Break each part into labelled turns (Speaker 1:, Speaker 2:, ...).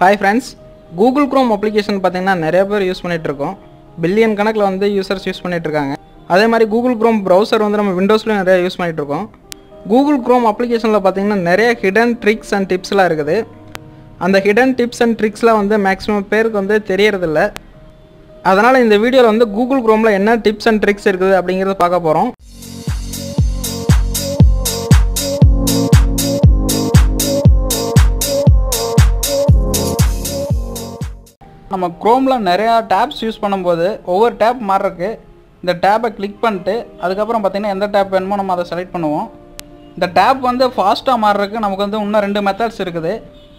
Speaker 1: Hi friends Google Chrome application பார்த்தீங்கன்னா நிறைய பேர் யூஸ் பண்ணிகிட்ருக்கோம் இருக்கோம் பில்லியன் கணக்கில் வந்து யூசர்ஸ் யூஸ் பண்ணிகிட்ருக்காங்க இருக்காங்க அதே மாதிரி கூகுள் க்ரோம் ப்ரௌசர் வந்து நம்ம விண்டோஸ்லேயும் நிறையா யூஸ் பண்ணிகிட்ருக்கோம் இருக்கோம் கூகுள் க்ரோம் அப்ளிகேஷனில் பார்த்தீங்கன்னா நிறைய ஹிடன் ட்ரிக்ஸ் அண்ட் டிப்ஸ்லாம் இருக்குது. அந்த ஹிடன் டிப்ஸ் அண்ட் ட்ரிக்ஸ்லாம் வந்து மேக்ஸிமம் பேருக்கு வந்து தெரியறதில்ல. அதனால் இந்த வீடியோவில் வந்து கூகுள் க்ரோமில் என்ன டிப்ஸ் அண்ட் ட்ரிக்ஸ் இருக்குது அப்படிங்கிறத பார்க்க போகிறோம் நம்ம க்ரோமில் நிறையா டேப்ஸ் யூஸ் பண்ணும்போது ஒவ்வொரு டேப் மாறுறதுக்கு இந்த டேப்பை கிளிக் பண்ணிட்டு அதுக்கப்புறம் பார்த்திங்கன்னா எந்த டேப் வேணுமோ நம்ம அதை செலக்ட் பண்ணுவோம். இந்த டேப் வந்து ஃபாஸ்ட்டாக மாறுறதுக்கு நமக்கு வந்து இன்னும் ரெண்டு மெத்தட்ஸ் இருக்குது.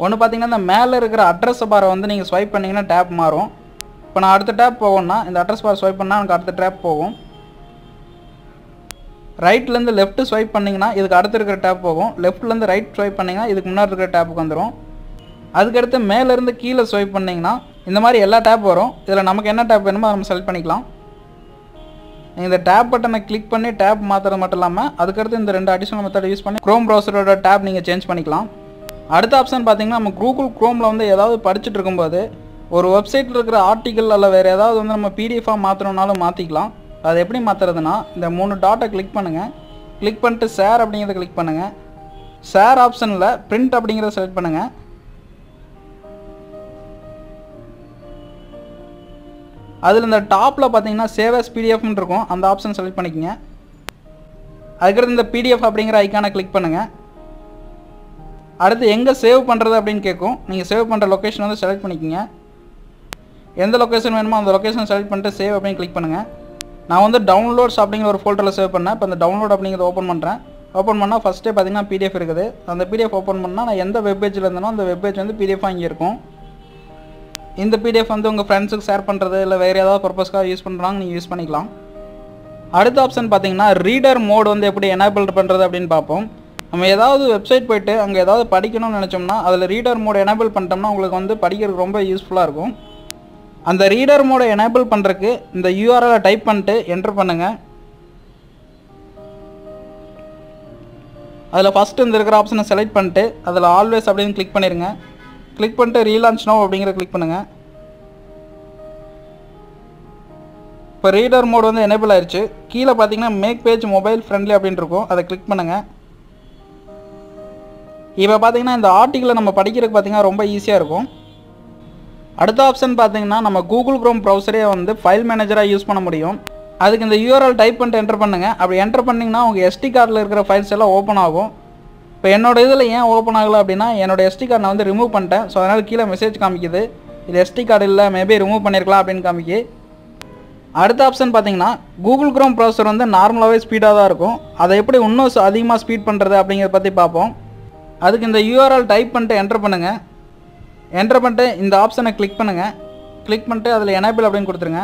Speaker 1: ஒன்று பார்த்தீங்கன்னா இந்த மேலே இருக்கிற அட்ரஸ் பாரை வந்து நீங்கள் ஸ்வைப் பண்ணிங்கன்னா டேப் மாறும். இப்போ நான் அடுத்த டேப் போகணும்னா இந்த அட்ரஸ் பார் ஸ்வைப் பண்ணால் எனக்கு அடுத்த டேப் போகும். ரைட்லேருந்து லெஃப்ட் ஸ்வைப் பண்ணிங்கன்னா இதுக்கு அடுத்து இருக்கிற டேப் போகும். லெஃப்ட்லேருந்து ரைட் ஸ்வைப் பண்ணிங்கன்னா இதுக்கு முன்னாடி இருக்கிற டேப்புக்கு வந்துடும் அதுக்கடுத்து மேலேருந்து கீழே ஸ்வைப் பண்ணிங்கன்னா இந்த மாதிரி எல்லா டேப் வரும். இதில் நமக்கு என்ன டேப் வேணுமோ நம்ம செலக்ட் பண்ணிக்கலாம். இந்த டேப் பட்டனை கிளிக் பண்ணி டேப் மாற்றுறது மட்டும் இல்லாமல் அதுக்கடுத்து இந்த ரெண்டு அடிஷனல் மெத்தட் யூஸ் பண்ணி க்ரோம் ப்ரௌசரோட டேப் நீங்கள் சேஞ்ச் பண்ணிக்கலாம். அடுத்த ஆப்ஷன் பார்த்தீங்கன்னா நம்ம கூகுள் க்ரோமில் வந்து ஏதாவது படிச்சுட்டு இருக்கும்போது ஒரு வெப்சைட்டில் இருக்கிற ஆர்டிக்கல் அல்ல வேறு ஏதாவது வந்து நம்ம பிடிஎஃபாக மாற்றணுன்னாலும் மாற்றிக்கலாம் அது எப்படி மாற்றுறதுனா இந்த மூணு டாட்டை கிளிக் பண்ணுங்கள் கிளிக் பண்ணிட்டு ஷேர் அப்படிங்கிறத கிளிக் பண்ணுங்கள் ஷேர் ஆப்ஷனில் பிரிண்ட் அப்படிங்கிறத செலக்ட் பண்ணுங்கள் அதில் இந்த டாப்பில் பார்த்தீங்கன்னா சேவ் as பிடிஎஃப்னு இருக்கும். அந்த ஆப்ஷன் செலக்ட் பண்ணிக்கங்க. அதுக்கடுத்து இந்த பிடிஎஃப் அப்படிங்கிற ஐக்கானை கிளிக் பண்ணுங்கள் அடுத்து எங்கே சேவ் பண்ணுறது அப்படின்னு கேட்கும் நீங்கள் சேவ் பண்ணுற லொக்கேஷன் வந்து செலக்ட் பண்ணிக்கோங்க. எந்த லொக்கேஷன் வேணுமோ அந்த லொக்கேஷன் செலக்ட் பண்ணிட்டு சேவ் அப்படின்னு கிளிக் பண்ணுங்கள் நான் வந்து டவுன்லோட்ஸ் அப்படிங்கிற ஒரு ஃபோல்டரில் சேவ் பண்ணேன். இப்போ அந்த டவுன்லோட் அப்படிங்கிறத ஓப்பன் பண்ணுறேன் ஓப்பன் பண்ணால் ஃபஸ்ட்டே பார்த்தீங்கன்னா பிடிஎஃப் இருக்குது. அந்த பிடிஎஃப் ஓப்பன் பண்ணால் நான் எந்த வெப்பேஜில் இருந்தனோ அந்த வெப்பேஜ் வந்து பிடிஎஃபாக இங்கே இருக்கும். இந்த பிடிஎஃப் வந்து உங்கள் ஃப்ரெண்ட்ஸுக்கு ஷேர் பண்ணுறது இல்லை வேறு ஏதாவது பர்பஸ்க்காக யூஸ் பண்ணுறாங்க நீங்கள் யூஸ் பண்ணிக்கலாம். அடுத்த ஆப்ஷன் பார்த்தீங்கன்னா ரீடர் மோட் வந்து எப்படி எனேபிள் பண்ணுறது அப்படின்னு பார்ப்போம். நம்ம ஏதாவது வெப்சைட் போயிட்டு அங்கே ஏதாவது படிக்கணும்னு நினச்சோம்னா அதில் ரீடர் மோட் எனேபிள் பண்ணிட்டோம்னா உங்களுக்கு வந்து படிக்கிறதுக்கு ரொம்ப யூஸ்ஃபுல்லாக இருக்கும். அந்த ரீடர் மோடை எனேபிள் பண்ணுறதுக்கு இந்த யூஆர்எலை டைப் பண்ணிட்டு என்டர் பண்ணுங்கள் அதில் ஃபஸ்ட்டு இந்த இருக்கிற ஆப்ஷனை செலக்ட் பண்ணிட்டு அதில் ஆல்வேஸ் அப்படின்னு கிளிக் பண்ணிடுங்க கிளிக் பண்ணிட்டு ரீலான்ச் நோ அப்படிங்கிற கிளிக் பண்ணுங்கள் இப்போ ரீடர் மோட் வந்து எனேபிள் ஆயிடுச்சு கீழே பார்த்தீங்கன்னா மேக் பேஜ் மொபைல் ஃப்ரெண்ட்லி அப்படின்னு இருக்கும். அதை கிளிக் பண்ணுங்கள் இப்போ பார்த்தீங்கன்னா இந்த ஆர்டிக்கலை நம்ம படிக்கிறதுக்கு பார்த்தீங்கன்னா ரொம்ப ஈஸியாக இருக்கும். அடுத்த ஆப்ஷன் பார்த்தீங்கன்னா நம்ம கூகுள் க்ரோம் ப்ரௌசரே வந்து ஃபைல் மேனேஜராக யூஸ் பண்ண முடியும். அதுக்கு இந்த யூஆர்எல் டைப் பண்ணிட்டு என்டர் பண்ணுங்கள் அப்படி என்டர் பண்ணிங்கன்னா உங்கள் எஸ்டி கார்டில் இருக்கிற ஃபைல்ஸ் எல்லாம் ஓப்பன் ஆகும். இப்போ என்னோட இதில் ஏன் ஓப்பன் ஆகலை அப்படின்னா என்னோட எஸ்டி கார்டை நான் வந்து ரிமூவ் பண்ணிட்டேன். ஸோ அதனால் கீழே மெசேஜ் காமிக்குது. இது எஸ்டி கார்டு இல்லை மேபி ரிமூவ் பண்ணியிருக்கலாம் அப்படின்னு காமிக்கு அடுத்த ஆப்ஷன் பார்த்தீங்கன்னா கூகுள் க்ரோம் ப்ரௌசர் வந்து நார்மலாகவே ஸ்பீடாக தான் இருக்கும். அதை எப்படி இன்னும் அதிகமாக ஸ்பீட் பண்ணுறது அப்படிங்கிறத பற்றி பார்ப்போம். அதுக்கு இந்த யூஆர்எல் டைப் பண்ணிட்டு என்டர் பண்ணுங்கள் என்டர் பண்ணிட்டு இந்த ஆப்ஷனை கிளிக் பண்ணுங்கள் கிளிக் பண்ணிட்டு அதில் எனேபிள் அப்படின்னு கொடுத்துருங்க.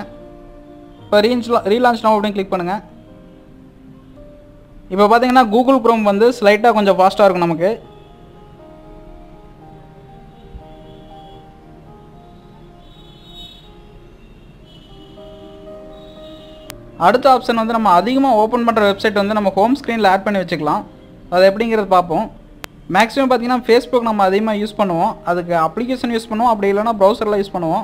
Speaker 1: இப்போ ரீன்ச் ரீலான்ச் நோ அப்படின்னு கிளிக் பண்ணுங்கள் இப்போ பார்த்தீங்கன்னா கூகுள் க்ரோம் வந்து ஸ்லைட்டாக கொஞ்சம் ஃபாஸ்ட்டாக இருக்கும் நமக்கு. அடுத்த ஆப்ஷன் வந்து நம்ம அதிகமாக ஓப்பன் பண்ணுற வெப்சைட் வந்து நம்ம ஹோம் ஸ்க்ரீனில் ஆட் பண்ணி வச்சுக்கலாம். அது எப்படிங்கிறது பார்ப்போம். மேக்ஸிமம் பார்த்தீங்கன்னா ஃபேஸ்புக் நம்ம அதிகமாக யூஸ் பண்ணுவோம். அதுக்கு அப்ளிகேஷன் யூஸ் பண்ணுவோம். அப்படி இல்லைன்னா ப்ரௌசரில் யூஸ் பண்ணுவோம்.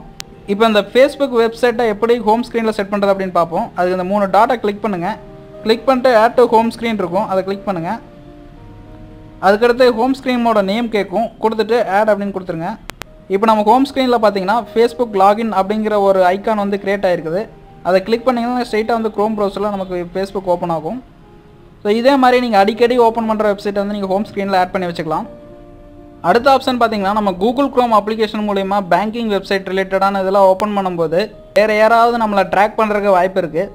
Speaker 1: இப்போ இந்த ஃபேஸ்புக் வெப்சைட்டை எப்படி ஹோம் ஸ்க்ரீனில் செட் பண்ணுறது அப்படின்னு பார்ப்போம். அதுக்கு இந்த மூணு டாட்டா கிளிக் பண்ணுங்கள் கிளிக் பண்ணிட்டு ஆட் டு ஹோம் ஸ்க்ரீன் இருக்கும். அதை கிளிக் பண்ணுங்கள் அதுக்கடுத்து ஹோம் ஸ்க்ரீனோட நேம் கேட்கும் கொடுத்துட்டு ஆட் அப்படின்னு கொடுத்துருங்க. இப்போ நம்ம ஹோம் ஸ்க்ரீனில் பார்த்தீங்கன்னா ஃபேஸ்புக் லாகின் அப்படிங்கிற ஒரு ஐக்கான் வந்து கிரியேட் ஆகிருக்குது அதை கிளிக் பண்ணிங்கன்னா ஸ்ட்ரெயிட்டாக வந்து க்ரோம் ப்ரௌசரில் நமக்கு ஃபேஸ்புக் ஓப்பன் ஆகும். ஸோ இதே மாதிரி நீங்கள் அடிக்கடி ஓப்பன் பண்ணுற வெப்சைட்டை வந்து நீங்கள் ஹோம் ஸ்க்ரீனில் ஆட் பண்ணி வச்சுக்கலாம். அடுத்த ஆப்ஷன் பார்த்தீங்கன்னா நம்ம கூகுள் க்ரோம் அப்ளிகேஷன் மூலிமா பேங்கிங் வெப்சைட் ரிலேட்டடான இதெல்லாம் ஓப்பன் பண்ணும்போது வேறு யாராவது நம்மளை ட்ராக் பண்ணுறதுக்கு வாய்ப்பு இருக்குது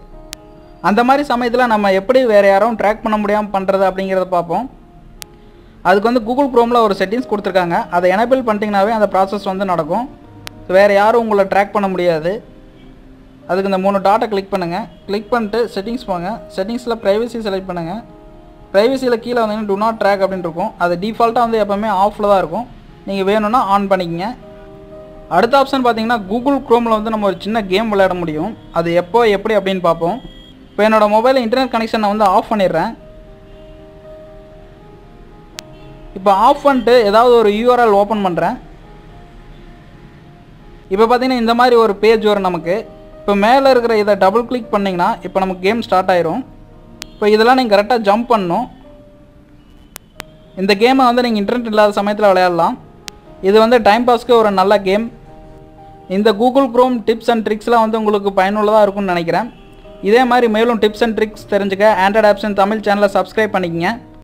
Speaker 1: அந்த மாதிரி சமயத்தில் நம்ம எப்படி வேறு யாரும் ட்ராக் பண்ண முடியாமல் பண்ணுறது அப்படிங்கிறத பார்ப்போம். அதுக்கு வந்து கூகுள் க்ரோமில் ஒரு செட்டிங்ஸ் கொடுத்துருக்காங்க. அதை எனபிள் பண்ணிட்டீங்கனாவே அந்த ப்ராசஸ் வந்து நடக்கும். வேறு யாரும் உங்களை ட்ராக் பண்ண முடியாது. அதுக்கு இந்த மூணு டாட்டை கிளிக் பண்ணுங்கள் கிளிக் பண்ணிட்டு செட்டிங்ஸ் போங்க. செட்டிங்ஸில் ப்ரைவசி செலக்ட் பண்ணுங்கள் ப்ரைவசியில் கீழே வந்தீங்கன்னா டு நாட் ட்ராக் அப்படின்னு இருக்கும். அது டிஃபால்ட்டாக வந்து எப்போவுமே ஆஃபில் தான் இருக்கும். நீங்கள் வேணும்னா ஆன் பண்ணிக்கங்க. அடுத்த ஆப்ஷன் பார்த்தீங்கன்னா கூகுள் க்ரோமில் வந்து நம்ம ஒரு சின்ன கேம் விளையாட முடியும். அது எப்போ எப்படி அப்படின்னு பார்ப்போம். இப்போ என்னோடய மொபைலில் இன்டர்நெட் கனெக்ஷனை வந்து ஆஃப் பண்ணிடுறேன். இப்போ ஆஃப் பண்ணிட்டு ஏதாவது ஒரு யூஆர்எல் ஓப்பன் பண்ணுறேன் இப்போ பார்த்தீங்கன்னா இந்த மாதிரி ஒரு பேஜ் வரும் நமக்கு. இப்போ மேலே இருக்கிற இதை டபுள் கிளிக் பண்ணிங்கன்னா இப்போ நமக்கு கேம் ஸ்டார்ட் ஆயிரும். இப்போ இதெல்லாம் நீங்கள் கரெக்டாக ஜம்ப் பண்ணணும். இந்த கேமை வந்து நீங்கள் இன்டர்நெட் இல்லாத சமயத்தில் விளையாடலாம். இது வந்து டைம் பாஸ்க்கு ஒரு நல்ல கேம் இந்த கூகுள் க்ரோம் டிப்ஸ் அண்ட் ட்ரிக்ஸ்லாம் வந்து உங்களுக்கு பயனுள்ளதாக இருக்கும்னு நினைக்கிறேன். இதே மாதிரி மேலும் டிப்ஸ் அண்ட் ட்ரிக்ஸ் தெரிஞ்சுக்க ஆண்ட்ராய்ட் ஆப்ஷன் தமிழ் சேனலை சப்ஸ்கிரைப் பண்ணிக்கங்க.